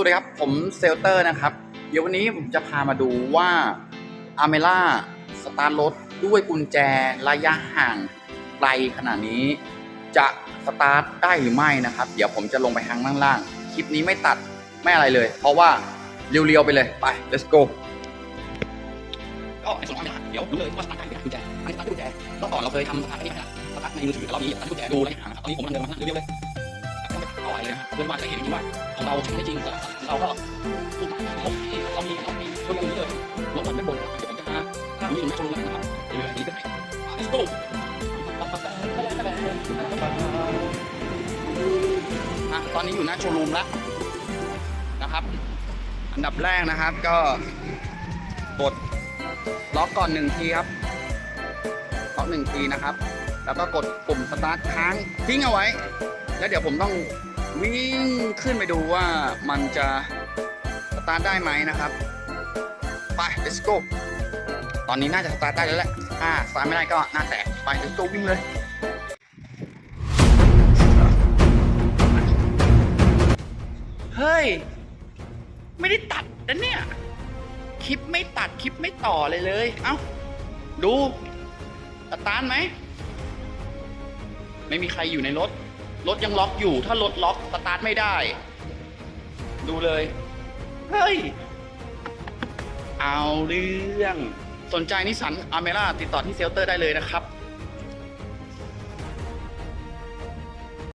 วัสดีครับ ผมเซลเตอร์นะครับ เดี๋ยววันนี้ผมจะพามาดูว่าอาเมล่าสตาร์ทรถด้วยกุญแจระยะห่างไกลขนาดนี้ จะสตาร์ทได้หรือไม่นะครับ เดี๋ยวผมจะลงไปทางล่างๆคลิปนี้ไม่ตัดไม่อะไรเลย เพราะว่าเรียวๆไปเลยไป let's go ก็ในส่วนของเนี่ยเดี๋ยวรู้เลยว่าสตาร์ทได้ไหมกุญแจอันนี้สตาร์ทด้วยกุญแจรอบก่อนเราเคยทำสตาร์ทไม่ได้สตาร์ทในมือถือแต่รอบนี้สตาร์ทกุญแจดูระยะห่างนะครับตอนนี้ผมกำลังเดินมาข้างเรียวๆเลย เอาอะไรเลยนะครับเพื่อนว่าจะเห็นว่าของเราใช้ได้จริงแต่ขอเราก็ถูกไหมเรามีเรามีเรามีตัวอย่างนี้เลยรถมันไม่บนเดี๋ยวผมจะพาอยู่ในโชว์รูมนะครับเรือนี้ขึ้นไป let's go อะตอนนี้อยู่หน้าโชว์รูมแล้วนะครับ อันดับแรกนะครับก็กดล็อกก่อนหนึ่งทีครับล็อกหนึ่งทีนะครับ แล้วก็กดปุ่มสตาร์ทค้างทิ้งเอาไว้ แล้วเดี๋ยวผมต้อง วิ่งขึ้นไปดูว่ามันจะสตาร์ทได้ไหมนะครับ ไป let's go ตอนนี้น่าจะสตาร์ทได้แล้วแหละถ้าสตาร์ทไม่ได้ก็น้าแตกไป let's go วิ่งเลยเฮ้ย ไม่ได้ตัดนะเนี่ย คลิปไม่ตัดคลิปไม่ต่อเลยเลย เอ้า ดูสตาร์ทไหม ไม่มีใครอยู่ในรถ รถยังล็อกอยู่ ถ้ารถล็อกสตาร์ทไม่ได้ ดูเลย เฮ้ย เอาเรื่อง สนใจนิสสันอเมร่าติดต่อที่เซลเตอร์ได้เลยนะครับ